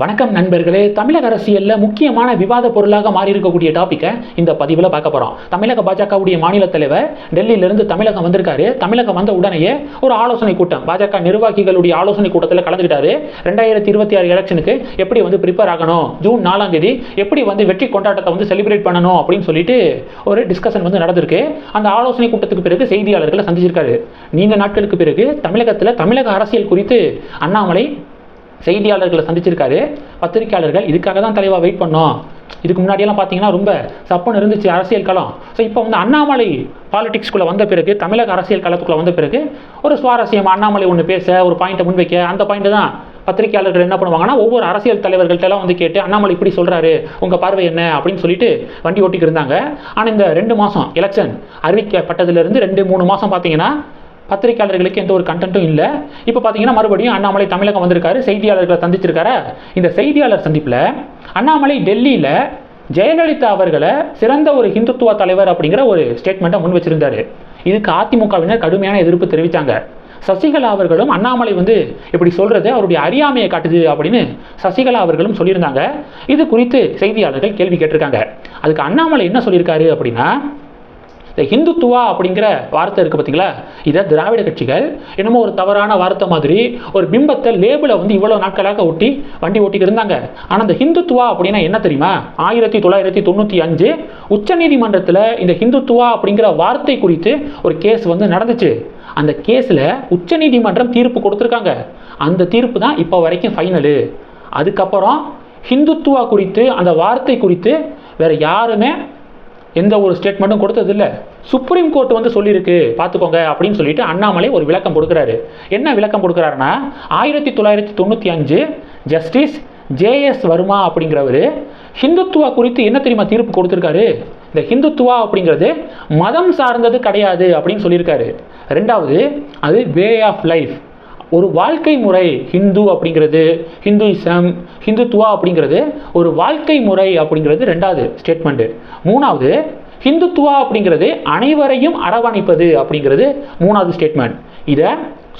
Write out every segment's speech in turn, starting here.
வணக்கம் நண்பர்களே. தமிழக அரசியலில் முக்கியமான விவாத பொருளாக மாறி இருக்கக்கூடிய டாப்பிக்கை இந்த பதிவில் பார்க்க போகிறோம் தமிழக பாஜகவுடைய மாநில தலைவர் டெல்லியிலிருந்து தமிழகம் வந்திருக்காரு. தமிழகம் வந்த உடனேயே ஒரு ஆலோசனை கூட்டம். பாஜக நிர்வாகிகளுடைய ஆலோசனை கூட்டத்தில் கலந்துக்கிட்டாரு ரெண்டாயிரத்தி இருபத்தி ஆறு எலெக்ஷனுக்கு எப்படி வந்து ப்ரிப்பேர் ஆகணும்? ஜூன் நாலாம் தேதி எப்படி வந்து வெற்றி கொண்டாட்டத்தை வந்து செலிப்ரேட் பண்ணணும்? அப்படின்னு சொல்லிட்டு ஒரு டிஸ்கஷன் வந்து நடந்திருக்கு. அந்த ஆலோசனை கூட்டத்துக்கு பிறகு செய்தியாளர்களை சந்திச்சிருக்காரு. நீண்ட நாட்களுக்கு பிறகு தமிழகத்தில் தமிழக அரசியல் குறித்து அண்ணாமலை செய்தியாளர்களை சந்திச்சிருக்காரு. பத்திரிக்கையாளர்கள் இதுக்காக தான் தலைவா வெயிட் பண்ணோம். இதுக்கு முன்னாடியெல்லாம் பார்த்தீங்கன்னா ரொம்ப சப்பன் இருந்துச்சு அரசியல் களம். ஸோ இப்போ வந்து அண்ணாமலை பாலிடிக்ஸ்குள்ளே வந்த பிறகு தமிழக அரசியல் களத்துக்குள்ளே வந்த பிறகு ஒரு சுவாரஸ்யம் அண்ணாமலை ஒன்று பேச ஒரு பாயிண்ட்டை முன்வைக்க அந்த பாயிண்ட்டு தான் பத்திரிகையாளர்கள் என்ன பண்ணுவாங்கன்னா ஒவ்வொரு அரசியல் தலைவர்கள்ட்டெல்லாம் வந்து கேட்டு அண்ணாமலை இப்படி சொல்கிறாரு உங்கள் பார்வை என்ன? அப்படின்னு சொல்லிட்டு வண்டி ஓட்டிட்டு இருந்தாங்க. ஆனால் இந்த ரெண்டு மாதம் எலெக்ஷன் அறிவிக்கப்பட்டதுலேருந்து ரெண்டு மூணு மாதம் பார்த்தீங்கன்னா பத்திரிகையாளர்களுக்கு எந்த ஒரு கண்டென்ட்டும் இல்லை. இப்போ பார்த்தீங்கன்னா மறுபடியும் அண்ணாமலை தமிழகம் வந்திருக்காரு செய்தியாளர்களை சந்திச்சிருக்காரு. இந்த செய்தியாளர் சந்திப்பில் அண்ணாமலை டெல்லியில் ஜெயலலிதா அவர்களை சிறந்த ஒரு ஹிந்துத்துவ தலைவர் அப்படிங்கிற ஒரு ஸ்டேட்மெண்ட்டை முன் வச்சிருந்தாரு. இதுக்கு அதிமுகவினர் கடுமையான எதிர்ப்பு தெரிவித்தாங்க சசிகலா அவர்களும் அண்ணாமலை வந்து இப்படி சொல்றது அவருடைய அறியாமையை காட்டுது அப்படின்னு சசிகலா அவர்களும் சொல்லியிருந்தாங்க. இது குறித்து செய்தியாளர்கள் கேள்வி கேட்டிருக்காங்க. அதுக்கு அண்ணாமலை என்ன சொல்லியிருக்காரு அப்படின்னா இந்த ஹிந்துத்துவா அப்படிங்கிற வார்த்தை இருக்குது பார்த்தீங்களா? இதை திராவிட கட்சிகள் என்னமோ ஒரு தவறான வார்த்தை மாதிரி ஒரு பிம்பத்தை லேபிளை வந்து இவ்வளோ நாட்களாக ஒட்டி வண்டி ஓட்டிட்டு இருந்தாங்க. ஆனால் இந்த ஹிந்துத்துவா அப்படின்னா என்ன தெரியுமா? ஆயிரத்தி தொள்ளாயிரத்தி தொண்ணூற்றி அஞ்சு உச்சநீதிமன்றத்தில் இந்த ஹிந்துத்துவா அப்படிங்கிற வார்த்தை குறித்து ஒரு கேஸ் வந்து நடந்துச்சு. அந்த கேஸில் உச்சநீதிமன்றம் தீர்ப்பு கொடுத்துருக்காங்க. அந்த தீர்ப்பு தான் இப்போ வரைக்கும் ஃபைனலு அதுக்கப்புறம் ஹிந்துத்துவா குறித்து அந்த வார்த்தை குறித்து வேறு யாருமே எந்த ஒரு ஸ்டேட்மெண்ட்டும் கொடுத்ததில்ல. சுப்ரீம் கோர்ட் வந்து சொல்லியிருக்கு பார்த்துக்கோங்க அப்படின்னு சொல்லிட்டு அண்ணாமலை ஒரு விளக்கம் கொடுக்குறாரு. என்ன விளக்கம் கொடுக்குறாருன்னா ஆயிரத்தி தொள்ளாயிரத்தி தொண்ணூற்றி அஞ்சு ஜஸ்டிஸ் ஜேஎஸ் வர்மா அப்படிங்கிறவர் ஹிந்துத்துவா குறித்து என்ன தெரியுமா தீர்ப்பு கொடுத்துருக்காரு? இந்த ஹிந்துத்துவா அப்படிங்கிறது மதம் சார்ந்தது கிடையாது அப்படின்னு சொல்லியிருக்காரு. ரெண்டாவது அது வே ஆஃப் லைஃப் ஒரு வாழ்க்கை முறை ஹிந்து அப்படிங்கிறது ஹிந்துயிசம் ஹிந்துத்துவா அப்படிங்கிறது ஒரு வாழ்க்கை முறை அப்படிங்கிறது ரெண்டாவது ஸ்டேட்மெண்ட்டு மூணாவது ஹிந்துத்துவா அப்படிங்கிறது அனைவரையும் அரவணைப்பது அப்படிங்கிறது மூணாவது ஸ்டேட்மெண்ட் இதை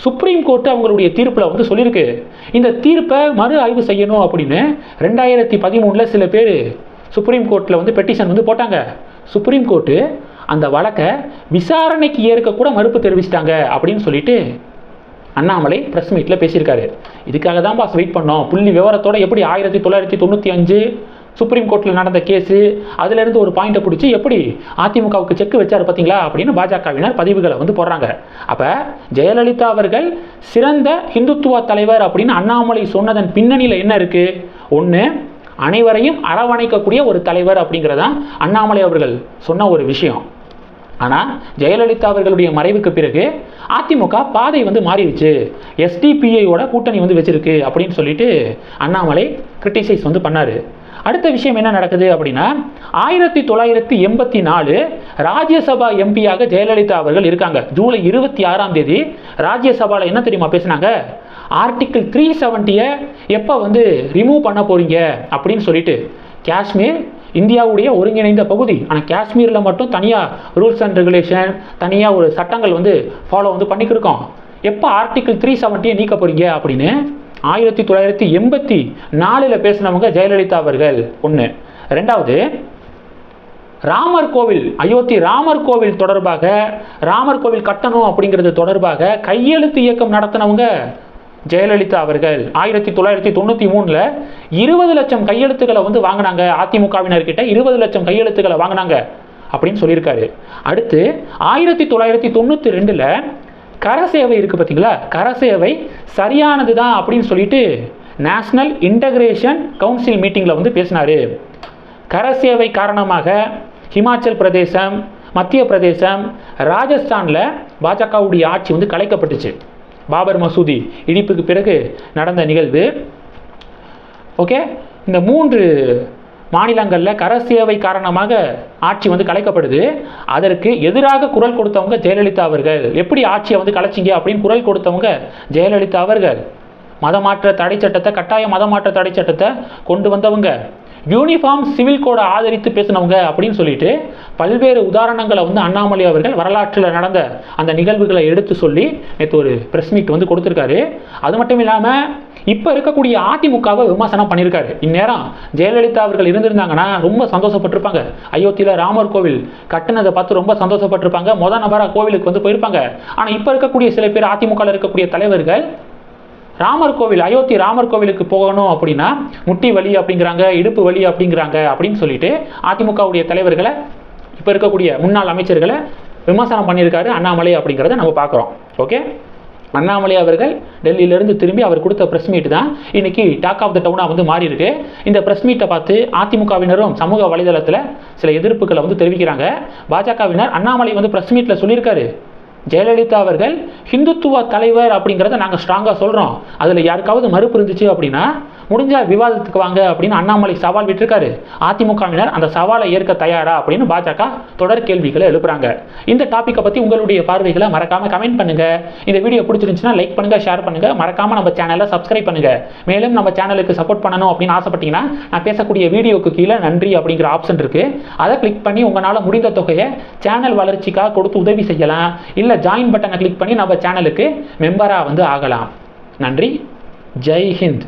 சுப்ரீம் கோர்ட்டு அவங்களுடைய தீர்ப்பில் வந்து சொல்லியிருக்கு. இந்த தீர்ப்பை மறு ஆய்வு செய்யணும் அப்படின்னு ரெண்டாயிரத்தி பதிமூணில் சில பேர் சுப்ரீம் கோர்ட்டில் வந்து பெட்டிஷன் வந்து போட்டாங்க. சுப்ரீம் கோர்ட்டு அந்த வழக்கை விசாரணைக்கு ஏற்க கூட மறுப்பு தெரிவிச்சிட்டாங்க அப்படின்னு சொல்லிட்டு அண்ணாமலை ப்ரெஸ் மீட்டில் பேசியிருக்காரு. இதுக்காக தான் பாஸ் வெயிட் பண்ணோம். புள்ளி விவரத்தோட எப்படி ஆயிரத்தி தொள்ளாயிரத்தி தொண்ணூற்றி அஞ்சு சுப்ரீம் கோர்ட்டில் நடந்த கேஸு அதுலேருந்து ஒரு பாயிண்ட்டை பிடிச்சி எப்படி அதிமுகவுக்கு செக் வச்சார் பார்த்தீங்களா அப்படின்னு பாஜகவினர் பதிவுகளை வந்து போடுறாங்க. அப்போ ஜெயலலிதா அவர்கள் சிறந்த ஹிந்துத்துவ தலைவர் அப்படின்னு அண்ணாமலை சொன்னதன் பின்னணியில் என்ன இருக்குது ஒன்று அனைவரையும் அரவணைக்கக்கூடிய ஒரு தலைவர் அப்படிங்கிறதான் அண்ணாமலை அவர்கள் சொன்ன ஒரு விஷயம். ஆனால் ஜெயலலிதா அவர்களுடைய மறைவுக்கு பிறகு அதிமுக பாதை வந்து மாறிடுச்சு. எஸ்டிபிஐயோட கூட்டணி வந்து வச்சிருக்கு அப்படின்னு சொல்லிட்டு அண்ணாமலை கிரிட்டிசைஸ் வந்து பண்ணார். அடுத்த விஷயம் என்ன நடக்குது அப்படின்னா ஆயிரத்தி தொள்ளாயிரத்தி எண்பத்தி நாலு ராஜ்யசபா எம்பியாக ஜெயலலிதா அவர்கள் இருக்காங்க. ஜூலை இருபத்தி ஆறாம் தேதி ராஜ்யசபாவில் என்ன தெரியுமா பேசினாங்க? ஆர்டிக்கிள் த்ரீ செவன்ட்டியை எப்போ வந்து ரிமூவ் பண்ண போகிறீங்க அப்படின்னு சொல்லிட்டு. காஷ்மீர் இந்தியாவுடைய ஒருங்கிணைந்த பகுதி. ஆனால் காஷ்மீரில் மட்டும் தனியாக ரூல்ஸ் அண்ட் ரெகுலேஷன் தனியாக ஒரு சட்டங்கள் வந்து ஃபாலோ வந்து பண்ணிக்கிருக்கோம் எப்போ ஆர்டிக்கிள் த்ரீ செவன்ட்டியை நீக்க போகிறீங்க அப்படின்னு ஆயிரத்தி தொள்ளாயிரத்தி எண்பத்தி நாலில் பேசினவங்க ஜெயலலிதா அவர்கள். ஒன்று ரெண்டாவது ராமர் கோவில் அயோத்தி ராமர் கோவில் தொடர்பாக ராமர் கோவில் கட்டணும் அப்படிங்கிறது தொடர்பாக கையெழுத்து இயக்கம் நடத்தினவங்க ஜெயலலிதா அவர்கள் ஆயிரத்தி தொள்ளாயிரத்தி தொண்ணூற்றி மூணில் இருபது லட்சம் கையெழுத்துக்களை வந்து வாங்கினாங்க அதிமுகவினர்கிட்ட. இருபது லட்சம் கையெழுத்துக்களை வாங்கினாங்க அப்படின்னு சொல்லியிருக்காரு. அடுத்து ஆயிரத்தி தொள்ளாயிரத்தி தொண்ணூற்றி ரெண்டில் கரசேவை இருக்குது பார்த்தீங்களா? கரசேவை சரியானது தான் அப்படின்னு சொல்லிட்டு நேஷ்னல் இன்டகிரேஷன் கவுன்சில் மீட்டிங்கில் வந்து பேசினார். கரசேவை காரணமாக ஹிமாச்சல் பிரதேசம் மத்திய பிரதேசம் ராஜஸ்தானில் பாஜகவுடைய ஆட்சி வந்து கலைக்கப்பட்டுச்சு. பாபர் மசூதி இடிப்புக்கு பிறகு நடந்த நிகழ்வு. ஓகே இந்த மூன்று மாநிலங்களில் கரசேவை காரணமாக ஆட்சி வந்து கலைக்கப்படுது. அதற்கு எதிராக குரல் கொடுத்தவங்க ஜெயலலிதா அவர்கள். எப்படி ஆட்சியை வந்து கலைச்சிங்க அப்படின்னு குரல் கொடுத்தவங்க ஜெயலலிதா அவர்கள். மதமாற்ற தடை சட்டத்தை கட்டாய மதமாற்ற தடை சட்டத்தை கொண்டு வந்தவங்க. யூனிஃபார்ம் சிவில் கோடை ஆதரித்து பேசினவங்க அப்படின்னு சொல்லிட்டு பல்வேறு உதாரணங்களை வந்து அண்ணாமலை அவர்கள் வரலாற்றில் நடந்த அந்த நிகழ்வுகளை எடுத்து சொல்லி நேற்று ஒரு ப்ரெஸ் மீட் வந்து கொடுத்துருக்காரு. அது மட்டும் இல்லாமல் இப்போ இருக்கக்கூடிய அதிமுகவை விமர்சனம் பண்ணியிருக்காரு. இந்நேரம் ஜெயலலிதா அவர்கள் இருந்திருந்தாங்கன்னா ரொம்ப சந்தோஷப்பட்டிருப்பாங்க. அயோத்தியில் ராமர் கோவில் கட்டினதை பார்த்து ரொம்ப சந்தோஷப்பட்டிருப்பாங்க. மொதல் நபராக கோவிலுக்கு வந்து போயிருப்பாங்க. ஆனால் இப்போ இருக்கக்கூடிய சில பேர் அதிமுகவில் இருக்கக்கூடிய தலைவர்கள் ராமர் கோவில் அயோத்தி ராமர் கோவிலுக்கு போகணும் அப்படின்னா முட்டி வலி அப்படிங்கிறாங்க இடுப்பு வலி அப்படிங்கிறாங்க அப்படின்னு சொல்லிட்டு அதிமுகவுடைய தலைவர்களை இப்போ இருக்கக்கூடிய முன்னாள் அமைச்சர்களை விமர்சனம் பண்ணியிருக்காரு அண்ணாமலை அப்படிங்கிறத நம்ம பார்க்குறோம். ஓகே அண்ணாமலை அவர்கள் டெல்லியிலேருந்து திரும்பி அவர் கொடுத்த ப்ரெஸ் மீட் தான் இன்னைக்கு டாக் ஆஃப் த டவுனாக வந்து மாறி இருக்கு இந்த ப்ரெஸ் மீட்டை பார்த்து அதிமுகவினரும் சமூக வலைதளத்தில் சில எதிர்ப்புகளை வந்து தெரிவிக்கிறாங்க. பாஜகவினர் அண்ணாமலை வந்து ப்ரெஸ் மீட்டில் சொல்லியிருக்காரு. ஜெயலலிதா அவர்கள் ஹிந்துத்துவ தலைவர் அப்படிங்கிறத நாங்கள் ஸ்ட்ராங்காக சொல்கிறோம் அதில் யாருக்காவது மறுப்பு இருந்துச்சு அப்படின்னா முடிஞ்ச விவாதத்துக்கு வாங்க அப்படின்னு அண்ணாமலை சவால் விட்டிருக்காரு. அதிமுகவினர் அந்த சவாலை ஏற்க தயாரா அப்படின்னு பாஜக தொடர் கேள்விகளை எழுப்புறாங்க. இந்த டாப்பிக்கை பற்றி உங்களுடைய பார்வைகளை மறக்காம கமெண்ட் பண்ணுங்க. இந்த வீடியோ பிடிச்சிருந்துச்சுன்னா லைக் பண்ணுங்க ஷேர் பண்ணுங்க. மறக்காம நம்ம சேனலை சப்ஸ்கிரைப் பண்ணுங்க. மேலும் நம்ம சேனலுக்கு சப்போர்ட் பண்ணணும் அப்படின்னு ஆசைப்பட்டீங்கன்னா நான் பேசக்கூடிய வீடியோக்கு கீழே நன்றி அப்படிங்கிற ஆப்ஷன் இருக்கு. அதை கிளிக் பண்ணி உங்களால் முடிந்த தொகையை சேனல் வளர்ச்சிக்காக கொடுத்து உதவி செய்யலாம். இல்லை ஜாயின் பட்டனை கிளிக் பண்ணி நம்ம சேனலுக்கு மெம்பராக வந்து ஆகலாம். நன்றி. ஜெய் ஹிந்த்.